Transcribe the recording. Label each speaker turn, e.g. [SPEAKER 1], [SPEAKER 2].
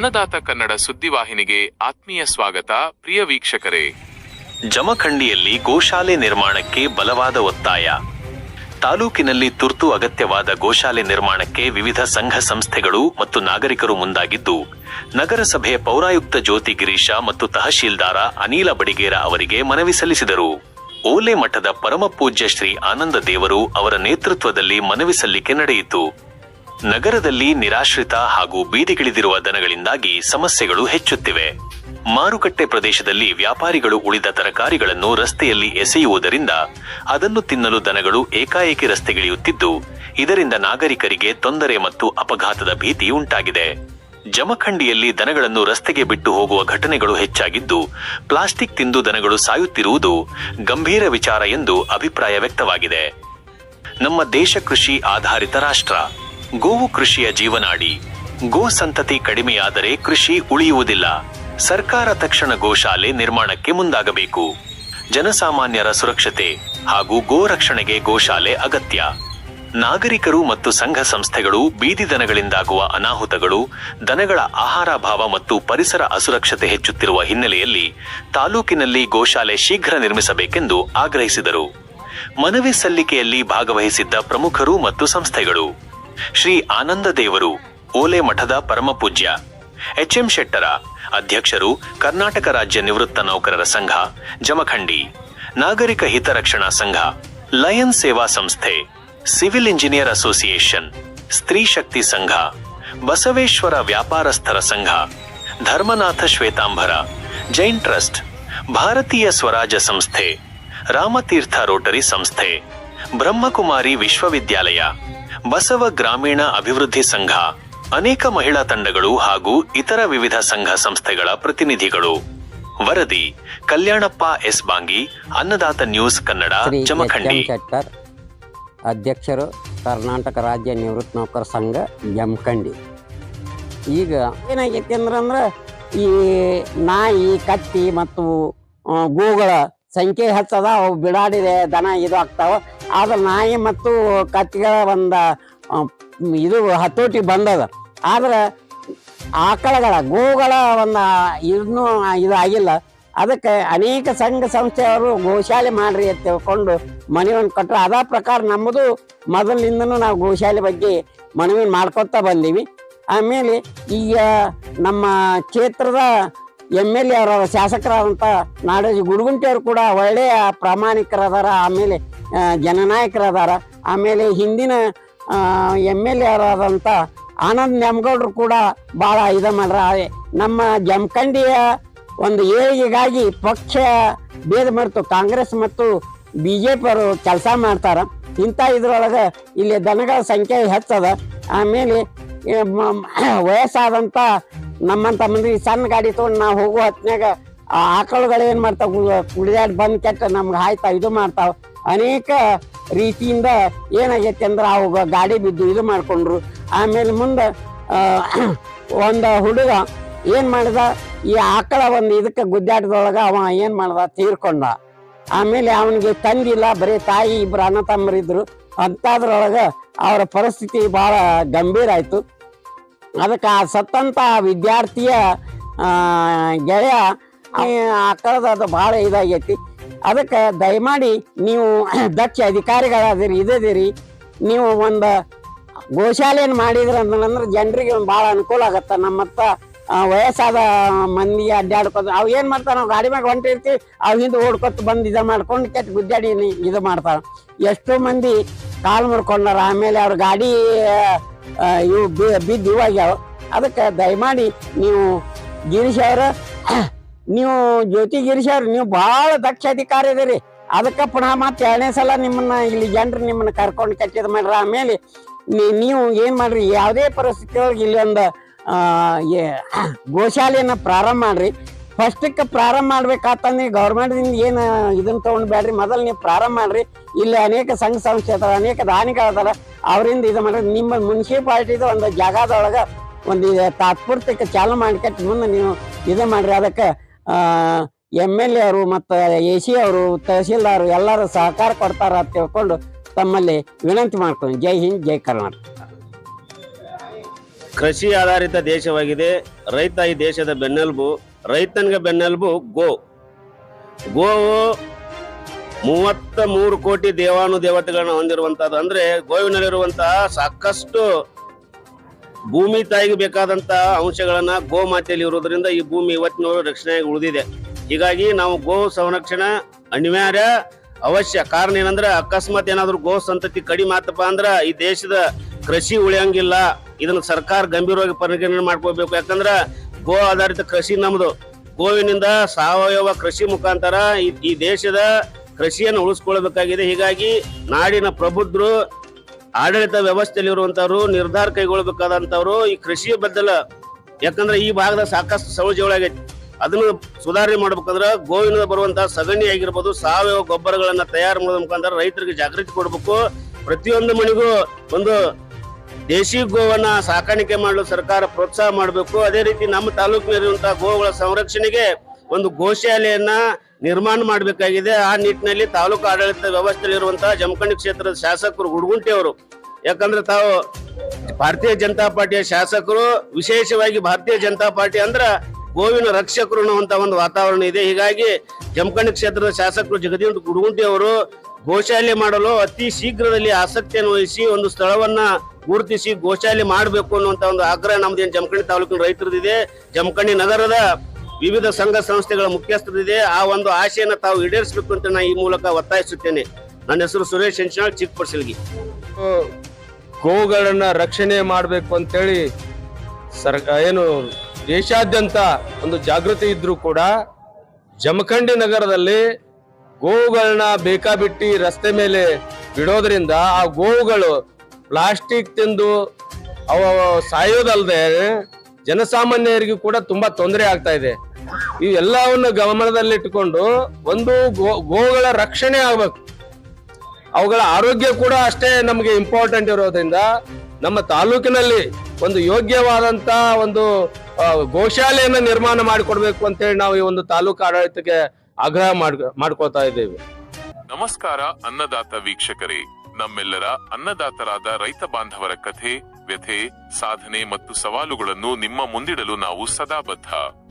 [SPEAKER 1] ಅನ್ನದಾತ ಕನ್ನಡ ಸುದ್ದಿವಾಹಿನಿಗೆ ಆತ್ಮೀಯ ಸ್ವಾಗತ, ಪ್ರಿಯ ವೀಕ್ಷಕರೇ.
[SPEAKER 2] ಜಮಖಂಡಿಯಲ್ಲಿ ಗೋಶಾಲೆ ನಿರ್ಮಾಣಕ್ಕೆ ಬಲವಾದ ಒತ್ತಾಯ. ತಾಲೂಕಿನಲ್ಲಿ ತುರ್ತು ಅಗತ್ಯವಾದ ಗೋಶಾಲೆ ನಿರ್ಮಾಣಕ್ಕೆ ವಿವಿಧ ಸಂಘ ಸಂಸ್ಥೆಗಳು ಮತ್ತು ನಾಗರಿಕರು ಮುಂದಾಗಿದ್ದು, ನಗರಸಭೆ ಪೌರಾಯುಕ್ತ ಜ್ಯೋತಿ ಗಿರೀಶ ಮತ್ತು ತಹಶೀಲ್ದಾರ ಅನಿಲ ಬಡಿಗೇರ ಅವರಿಗೆ ಮನವಿ ಸಲ್ಲಿಸಿದರು. ಓಲೆ ಮಠದ ಪರಮಪೂಜ್ಯ ಶ್ರೀ ಆನಂದ ದೇವರು ಅವರ ನೇತೃತ್ವದಲ್ಲಿ ಮನವಿ ಸಲ್ಲಿಕೆ ನಡೆಯಿತು. ನಗರದಲ್ಲಿ ನಿರಾಶ್ರಿತ ಹಾಗೂ ಬೀದಿಗಿಳಿದಿರುವ ದನಗಳಿಂದಾಗಿ ಸಮಸ್ಯೆಗಳು ಹೆಚ್ಚುತ್ತಿವೆ. ಮಾರುಕಟ್ಟೆ ಪ್ರದೇಶದಲ್ಲಿ ವ್ಯಾಪಾರಿಗಳು ಉಳಿದ ತರಕಾರಿಗಳನ್ನು ರಸ್ತೆಯಲ್ಲಿ ಎಸೆಯುವುದರಿಂದ ಅದನ್ನು ತಿನ್ನಲು ದನಗಳು ಏಕಾಏಕಿ ರಸ್ತೆಗಿಳಿಯುತ್ತಿದ್ದು, ಇದರಿಂದ ನಾಗರಿಕರಿಗೆ ತೊಂದರೆ ಮತ್ತು ಅಪಘಾತದ ಭೀತಿ ಉಂಟಾಗಿದೆ. ಜಮಖಂಡಿಯಲ್ಲಿ ದನಗಳನ್ನು ರಸ್ತೆಗೆ ಬಿಟ್ಟು ಹೋಗುವ ಘಟನೆಗಳು ಹೆಚ್ಚಾಗಿದ್ದು, ಪ್ಲಾಸ್ಟಿಕ್ ತಿಂದು ದನಗಳು ಸಾಯುತ್ತಿರುವುದು ಗಂಭೀರ ವಿಚಾರ ಎಂದು ಅಭಿಪ್ರಾಯ ವ್ಯಕ್ತವಾಗಿದೆ. ನಮ್ಮ ದೇಶ ಕೃಷಿ ಆಧಾರಿತ ರಾಷ್ಟ್ರ. ಗೋವು ಕೃಷಿಯ ಜೀವನಾಡಿ. ಗೋ ಸಂತತಿ ಕಡಿಮೆಯಾದರೆ ಕೃಷಿ ಉಳಿಯುವುದಿಲ್ಲ. ಸರ್ಕಾರ ತಕ್ಷಣ ಗೋಶಾಲೆ ನಿರ್ಮಾಣಕ್ಕೆ ಮುಂದಾಗಬೇಕು. ಜನಸಾಮಾನ್ಯರ ಸುರಕ್ಷತೆ ಹಾಗೂ ಗೋ ರಕ್ಷಣೆಗೆ ಗೋಶಾಲೆ ಅಗತ್ಯ. ನಾಗರಿಕರು ಮತ್ತು ಸಂಘ ಸಂಸ್ಥೆಗಳು ಬೀದಿ ದನಗಳಿಂದಾಗುವ ಅನಾಹುತಗಳು, ದನಗಳ ಆಹಾರಾಭಾವ ಮತ್ತು ಪರಿಸರ ಅಸುರಕ್ಷತೆ ಹೆಚ್ಚುತ್ತಿರುವ ಹಿನ್ನೆಲೆಯಲ್ಲಿ ತಾಲೂಕಿನಲ್ಲಿ ಗೋಶಾಲೆ ಶೀಘ್ರ ನಿರ್ಮಿಸಬೇಕೆಂದು ಆಗ್ರಹಿಸಿದರು. ಮನವಿ ಸಲ್ಲಿಕೆಯಲ್ಲಿ ಭಾಗವಹಿಸಿದ್ದ ಪ್ರಮುಖರು ಮತ್ತು ಸಂಸ್ಥೆಗಳು. ಶ್ರೀ ಆನಂದ ದೇವರು, ಓಲೆ ಮಠದ ಪರಮಪೂಜ್ಯ ಎಚ್ಎಂ ಶೆಟ್ಟರ, ಅಧ್ಯಕ್ಷರು ಕರ್ನಾಟಕ ರಾಜ್ಯ ನಿವೃತ್ತ ನೌಕರರ ಸಂಘ, ಜಮಖಂಡಿ. ನಾಗರಿಕ ಹಿತರಕ್ಷಣಾ ಸಂಘ ಲಯನ್ ಸೇವಾ ಸಂಸ್ಥೆ, civil engineer association, Stree Shakti ಸಂಘ, ಬಸವೇಶ್ವರ ವ್ಯಾಪಾರಸ್ಥರ ಸಂಘ, ಧರ್ಮನಾಥ ಶ್ವೇತಾಂಬರ, ಜೈನ್ ಟ್ರಸ್ಟ್, ಭಾರತೀಯ ಸ್ವರಾಜ ಸಂಸ್ಥೆ, ರಾಮತೀರ್ಥ ರೋಟರಿ ಸಂಸ್ಥೆ, ಬ್ರಹ್ಮಕುಮಾರಿ ವಿಶ್ವವಿದ್ಯಾಲಯ ಬಸವ ಗ್ರಾಮೀಣ ಅಭಿವೃದ್ಧಿ ಸಂಘ ಅನೇಕ ಮಹಿಳಾ ತಂಡಗಳು ಹಾಗೂ ಇತರ ವಿವಿಧ ಸಂಘ ಸಂಸ್ಥೆಗಳ ಪ್ರತಿನಿಧಿಗಳು. ವರದಿ ಕಲ್ಯಾಣಪ್ಪ ಎಸ್ ಬಾಂಗಿ ಅನ್ನದಾತ ನ್ಯೂಸ್ ಕನ್ನಡ ಜಮಖಂಡಿ
[SPEAKER 3] ಅಧ್ಯಕ್ಷರು ಕರ್ನಾಟಕ ರಾಜ್ಯ ನಿವೃತ್ತ ನೌಕರ ಸಂಘ ಜಮಖಂಡಿ ಈಗ ಏನಾಗೈತಿ ಅಂದ್ರೆ ಈ ನಾಯಿ ಕತ್ತಿ ಮತ್ತು ಗೂಗಳ ಗೋಗಳ ಸಂಖ್ಯೆ ಹೆಚ್ಚದ ಅವು ಬಿಡಾಡಿದೆ ದನ ಇದು ಆಗ್ತಾವ. ಆದ್ರೆ ನಾಯಿ ಮತ್ತು ಕತ್ತಿಗಳ ಒಂದು ಇದು ಹತೋಟಿ ಬಂದದ. ಆದ್ರೆ ಆಕಳಗಳ ಗೋಗಳ ಒಂದು ಇದು ಆಗಿಲ್ಲ. ಅದಕ್ಕೆ ಅನೇಕ ಸಂಘ ಸಂಸ್ಥೆಯವರು ಗೋಶಾಲೆ ಮಾಡ್ರಿ ಅಂತ ತಿಳ್ಕೊಂಡು ಮನವಿಯನ್ನು ಕೊಟ್ಟರು ಅದ ಪ್ರಕಾರ ನಮ್ಮದು ಮೊದಲಿನಿಂದನೂ ನಾವು ಗೋಶಾಲೆ ಬಗ್ಗೆ ಮನವಿ ಮಾಡ್ಕೊತಾ ಬಂದೀವಿ. ಆಮೇಲೆ ಈಗ ನಮ್ಮ ಕ್ಷೇತ್ರದ ಎಂ ಎಲ್ ಎ ಅವರ ಶಾಸಕರಾದಂಥ ನಾಡೋಜಿ ಗುಡುಗುಂಟಿಯವರು ಕೂಡ ಒಳ್ಳೆಯ ಪ್ರಾಮಾಣಿಕರದಾರ. ಆಮೇಲೆ ಜನನಾಯಕರದಾರ. ಆಮೇಲೆ ಹಿಂದಿನ ಎಂ ಎಲ್ ಎ ಆದಂಥ ಆನಂದ್ ನೆಮ್ಗೌಡರು ಕೂಡ ಭಾಳ ಇದು ಮಾಡ್ರ. ನಮ್ಮ ಜಮಖಂಡಿಯ ಒಂದು ಏಳಿಗೆಗಾಗಿ ಪಕ್ಷ ಭೇದ ಮಾಡ್ತು. ಕಾಂಗ್ರೆಸ್ ಮತ್ತು ಬಿ ಜೆ ಪಿಯವರು ಕೆಲಸ ಮಾಡ್ತಾರ. ಇಂಥ ಇದ್ರೊಳಗೆ ಇಲ್ಲಿ ದನಗಳ ಸಂಖ್ಯೆ ಹೆಚ್ಚದ. ಆಮೇಲೆ ವಯಸ್ಸಾದಂಥ ನಮ್ಮಂಥ ಮಂದಿ ಸಣ್ಣ ಗಾಡಿ ತೊಗೊಂಡು ನಾವು ಹೋಗೋ ಹೊತ್ನ್ಯಾಗ ಆ ಆಕಳುಗಳು ಏನು ಮಾಡ್ತಾವ? ಕುಡಿದಾಡ್ ಬಂದ್ ಕೆಟ್ಟ ನಮ್ಗೆ ಆಯ್ತಾ? ಇದು ಮಾಡ್ತಾವ. ಅನೇಕ ರೀತಿಯಿಂದ ಏನಾಗೈತಿ ಅಂದ್ರೆ ಅವು ಗಾಡಿ ಬಿದ್ದು ಇದು ಮಾಡ್ಕೊಂಡ್ರು. ಆಮೇಲೆ ಮುಂದೆ ಒಂದು ಹುಡುಗ ಏನು ಮಾಡಿದ? ಈ ಆಕಳ ಒಂದು ಇದಕ್ಕೆ ಗುದ್ದಾಟದೊಳಗೆ ಅವ ಏನು ಮಾಡ್ದ? ತೀರ್ಕೊಂಡ. ಆಮೇಲೆ ಅವನಿಗೆ ತಂದಿಲ್ಲ. ಬರೀ ತಾಯಿ, ಇಬ್ರು ಅಣ್ಣ ತಮ್ಮರಿದ್ರು. ಅಂತಾದ್ರೊಳಗ ಅವರ ಪರಿಸ್ಥಿತಿ ಬಹಳ ಗಂಭೀರ ಆಯ್ತು. ಅದಕ್ಕೆ ಆ ಸತ್ತಂತ ವಿದ್ಯಾರ್ಥಿಯ ಗೆಳೆಯ ಆಕಳದ ಅದು ಭಾಳ ಇದಾಗೈತಿ. ಅದಕ್ಕೆ ದಯಮಾಡಿ ನೀವು ದಕ್ಷ ಅಧಿಕಾರಿಗಳಾದಿರಿ ಇದಿರಿ ನೀವು ಒಂದು ಗೋಶಾಲೆಯನ್ನು ಮಾಡಿದ್ರ ಅಂತಂದ್ರೆ ಜನರಿಗೆ ಭಾಳ ಅನುಕೂಲ ಆಗತ್ತೆ. ನಮ್ಮತ್ತ ವಯಸ್ಸಾದ ಮಂದಿಗೆ ಅಡ್ಡಾಡ್ಕೊತ ಅವು ಏನು ಮಾಡ್ತಾರೆ, ನಾವು ಗಾಡಿ ಮ್ಯಾಗ ಹೊಂಟಿರ್ತೀವಿ, ಅವು ಹಿಂದೆ ಓಡ್ಕೊತ ಬಂದು ಇದು ಮಾಡ್ಕೊಂಡು ಕೆಟ್ಟ ಗುದ್ದಾಡಿ ಇದು ಮಾಡ್ತಾರ. ಎಷ್ಟೋ ಮಂದಿ ಕಾಲು ಮುರ್ಕೊಂಡಾರ, ಆಮೇಲೆ ಅವ್ರ ಗಾಡಿ ಇವು ಬಿದ್ದು ಇವಾಗ್ಯಾವ ಅದಕ್ಕೆ ದಯಮಾಡಿ ನೀವು ಗಿರೀಶ್ ಅವ್ರ ನೀವು ಜ್ಯೋತಿ ಗಿರೀಶ್ ಅವ್ರ ನೀವು ಬಹಳ ದಕ್ಷ ಅಧಿಕಾರಿ ಅದರಿ ಅದಕ್ಕೆ ಪುನಃ ಮತ್ತೆ ಎರಡನೇ ಸಲ ನಿಮ್ಮನ್ನ ಇಲ್ಲಿ ಜನರು ನಿಮ್ಮನ್ನ ಕರ್ಕೊಂಡು ಕಟ್ಟಿದ ಮಾಡ್ರ. ಆಮೇಲೆ ನೀವು ಏನ್ ಮಾಡ್ರಿ, ಯಾವುದೇ ಪರಿಸ್ಥಿತಿ ಒಳಗೆ ಇಲ್ಲಿ ಒಂದು ಗೋಶಾಲೆಯನ್ನ ಪ್ರಾರಂಭ ಮಾಡ್ರಿ. ಫಸ್ಟಕ್ಕೆ ಪ್ರಾರಂಭ ಮಾಡ್ಬೇಕಾತಂದ್ರೆ ಗೌರ್ಮೆಂಟ್ದಿಂದ ಏನು ಇದನ್ನ ತಗೊಂಡ್ ಬೇಡ್ರಿ ಮೊದಲು ನೀವು ಪ್ರಾರಂಭ ಮಾಡ್ರಿ. ಇಲ್ಲಿ ಅನೇಕ ಸಂಘ ಸಂಸ್ಥೆ ಅದಾರ ಅನೇಕ ದಾನಿಗಳದಾರ ಅವರಿಂದ ಇದು ಮಾಡ್ರಿ. ನಿಮ್ಮ ಮುನ್ಸಿಪಾಲ್ಟಿದು ಒಂದು ಜಾಗದೊಳಗೆ ಒಂದು ತಾತ್ಪೂರ್ತಿಕ ಚಾಲು ಮಾಡಿಕಟ್ಟು ಮುಂದೆ ನೀವು ಇದು ಮಾಡ್ರಿ. ಅದಕ್ಕೆ ಎಂ ಎಲ್ ಎ ಅವರು ಮತ್ತು ಎ ಸಿ ಅವರು, ತಹಸೀಲ್ದಾರ್ ಎಲ್ಲರೂ ಸಹಕಾರ ಕೊಡ್ತಾರ ಅಂತ ತಿಳ್ಕೊಂಡು ತಮ್ಮಲ್ಲಿ ವಿನಂತಿ ಮಾಡ್ಕೊಂಡು ಜೈ ಹಿಂದ್, ಜೈ ಕರ್ನಾಟಕ.
[SPEAKER 4] ಕೃಷಿ ಆಧಾರಿತ ದೇಶವಾಗಿದೆ. ರೈತ ಈ ದೇಶದ ಬೆನ್ನೆಲುಬು. ರೈತನಿಗೆ ಬೆನ್ನೆಲುಬು ಗೋ. ಗೋವು ಮೂವತ್ತ ಮೂರು ಕೋಟಿ ದೇವಾನು ದೇವತೆಗಳನ್ನ ಹೊಂದಿರುವಂತಹದ್ದು. ಅಂದ್ರೆ ಗೋವಿನಲ್ಲಿರುವಂತಹ ಸಾಕಷ್ಟು ಭೂಮಿ ತಾಯಿಗೆ ಬೇಕಾದಂತ ಅಂಶಗಳನ್ನ ಗೋ ಮಾತೆಯಲ್ಲಿ ಇರೋದ್ರಿಂದ ಈ ಭೂಮಿ ಇವತ್ತಿನ ರಕ್ಷಣೆಯಾಗಿ ಉಳಿದಿದೆ. ಹೀಗಾಗಿ ನಾವು ಗೋ ಸಂರಕ್ಷಣೆ ಅನಿವಾರ್ಯ. ಅವಶ್ಯ ಕಾರಣ ಏನಂದ್ರೆ ಅಕಸ್ಮಾತ್ ಏನಾದ್ರು ಗೋ ಸಂತತಿ ಕಡಿಮೆ ಆತಪ್ಪ ಅಂದ್ರ ಈ ದೇಶದ ಕೃಷಿ ಉಳಿಯಂಗಿಲ್ಲ. ಇದನ್ನ ಸರ್ಕಾರ ಗಂಭೀರವಾಗಿ ಪರಿಗಣನೆ ಮಾಡ್ಕೋಬೇಕು ಯಾಕಂದ್ರ ಗೋ ಆಧಾರಿತ ಕೃಷಿ ನಮ್ದು. ಗೋವಿನಿಂದ ಸಾವಯವ ಕೃಷಿ ಮುಖಾಂತರ ಈ- ಈ ದೇಶದ ಕೃಷಿಯನ್ನು ಉಳಿಸ್ಕೊಳ್ಬೇಕಾಗಿದೆ. ಹೀಗಾಗಿ ನಾಡಿನ ಪ್ರಬುದ್ಧರು ಆಡಳಿತ ವ್ಯವಸ್ಥೆಯಲ್ಲಿ ಇರುವಂತವ್ರು ನಿರ್ಧಾರ ಕೈಗೊಳ್ಳಬೇಕಾದಂತವ್ರು ಈ ಕೃಷಿಯ ಬದಲ. ಯಾಕಂದ್ರೆ ಈ ಭಾಗದ ಸಾಕಷ್ಟು ಸೌಜಗಳಾಗೈತಿ ಅದನ್ನು ಸುಧಾರಣೆ ಮಾಡ್ಬೇಕಂದ್ರೆ ಗೋವಿನಿಂದ ಬರುವಂತಹ ಸಗಣಿ ಆಗಿರ್ಬೋದು, ಸಾವಯವ ಗೊಬ್ಬರಗಳನ್ನ ತಯಾರು ಮಾಡೋದ್ರ ಮುಖಾಂತರ ರೈತರಿಗೆ ಜಾಗೃತಿ ಕೊಡಬೇಕು. ಪ್ರತಿಯೊಂದು ಮನೆಗೂ ಒಂದು ದೇಶಿ ಗೋವನ್ನ ಸಾಕಾಣಿಕೆ ಮಾಡಲು ಸರ್ಕಾರ ಪ್ರೋತ್ಸಾಹ ಮಾಡಬೇಕು. ಅದೇ ರೀತಿ ನಮ್ಮ ತಾಲೂಕಿನಲ್ಲಿರುವಂತಹ ಗೋವುಗಳ ಸಂರಕ್ಷಣೆಗೆ ಒಂದು ಗೋಶಾಲೆಯನ್ನ ನಿರ್ಮಾಣ ಮಾಡಬೇಕಾಗಿದೆ. ಆ ನಿಟ್ಟಿನಲ್ಲಿ ತಾಲೂಕು ಆಡಳಿತ ವ್ಯವಸ್ಥೆಯಲ್ಲಿರುವಂತಹ ಜಮಖಂಡಿ ಕ್ಷೇತ್ರದ ಶಾಸಕರು ಹುಡುಗುಂಟೆ ಅವರು. ಯಾಕಂದ್ರೆ ತಾವು ಭಾರತೀಯ ಜನತಾ ಪಾರ್ಟಿಯ ಶಾಸಕರು, ವಿಶೇಷವಾಗಿ ಭಾರತೀಯ ಜನತಾ ಪಾರ್ಟಿ ಅಂದ್ರ ಗೋವಿನ ರಕ್ಷಕರು ಅನ್ನುವಂತ ಒಂದು ವಾತಾವರಣ ಇದೆ. ಹೀಗಾಗಿ ಜಮಖಂಡಿ ಕ್ಷೇತ್ರದ ಶಾಸಕರು ಜಗದೀಶ್ ಗುಡುಗುಂಟಿ ಅವರು ಗೋಶಾಲೆ ಮಾಡಲು ಅತಿ ಶೀಘ್ರದಲ್ಲಿ ಆಸಕ್ತಿಯನ್ನು ವಹಿಸಿ ಒಂದು ಸ್ಥಳವನ್ನ ಗುರುತಿಸಿ ಗೋಶಾಲೆ ಮಾಡಬೇಕು ಅನ್ನುವಂತ ಒಂದು ಆಗ್ರಹ ನಮ್ದೇನು ಜಮಖಂಡಿ ತಾಲೂಕಿನ ರೈತರದಿದೆ. ಜಮಖಂಡಿ ನಗರದ ವಿವಿಧ ಸಂಘ ಸಂಸ್ಥೆಗಳ ಮುಖ್ಯಸ್ಥರಿದೆ. ಆ ಒಂದು ಆಶೆಯನ್ನು ತಾವು ಈಡೇರಿಸಬೇಕು ಅಂತ ನಾನು ಈ ಮೂಲಕ ಒತ್ತಾಯಿಸುತ್ತೇನೆ. ನನ್ನ ಹೆಸರು ಸುರೇಶ್ ಹೆಂಚನಾಳ್, ಚಿಕ್ಕಪಡ್ಸಲ್ಗಿ.
[SPEAKER 5] ಗೋವುಗಳನ್ನ ರಕ್ಷಣೆ ಮಾಡಬೇಕು ಅಂತೇಳಿ ಸರ್ ಏನು ದೇಶಾದ್ಯಂತ ಒಂದು ಜಾಗೃತಿ ಇದ್ರೂ ಕೂಡ ಜಮಖಂಡಿ ನಗರದಲ್ಲಿ ಗೋವುಗಳನ್ನ ಬೇಕಾಬಿಟ್ಟಿ ರಸ್ತೆ ಮೇಲೆ ಬಿಡೋದ್ರಿಂದ ಆ ಗೋವುಗಳು ಪ್ಲಾಸ್ಟಿಕ್ ತಿಂದು ಅವ ಸಾಯೋದಲ್ಲದೆ ಜನಸಾಮಾನ್ಯರಿಗೂ ಕೂಡ ತುಂಬಾ ತೊಂದರೆ ಆಗ್ತಾ ಇದೆ. ಈ ಎಲ್ಲವನ್ನು ಗಮನದಲ್ಲಿಟ್ಟುಕೊಂಡು ಒಂದು ಗೋ, ಗೋಗಳ ರಕ್ಷಣೆ ಆಗ್ಬೇಕು. ಅವುಗಳ ಆರೋಗ್ಯ ಕೂಡ ಅಷ್ಟೇ ನಮಗೆ ಇಂಪಾರ್ಟೆಂಟ್ ಇರೋದ್ರಿಂದ ನಮ್ಮ ತಾಲೂಕಿನಲ್ಲಿ ಒಂದು ಯೋಗ್ಯವಾದಂತ ಒಂದು ಗೋಶಾಲೆಯನ್ನು ನಿರ್ಮಾಣ ಮಾಡಿಕೊಡ್ಬೇಕು ಅಂತೇಳಿ ನಾವು ಈ ಒಂದು ತಾಲೂಕು ಆಡಳಿತಕ್ಕೆ ಆಗ್ರಹ ಮಾಡ್, ಮಾಡ್ಕೋತಾ ಇದ್ದೇವೆ.
[SPEAKER 1] ನಮಸ್ಕಾರ ಅನ್ನದಾತ ವೀಕ್ಷಕರೇ. ನಮ್ಮೆಲ್ಲರ ಅನ್ನದಾತರಾದ ರೈತ ಬಾಂಧವರ ಕಥೆ, ವ್ಯಥೆ, ಸಾಧನೆ ಮತ್ತು ಸವಾಲುಗಳನ್ನು ನಿಮ್ಮ ಮುಂದಿಡಲು ನಾವು ಸದಾ ಬದ್ಧ.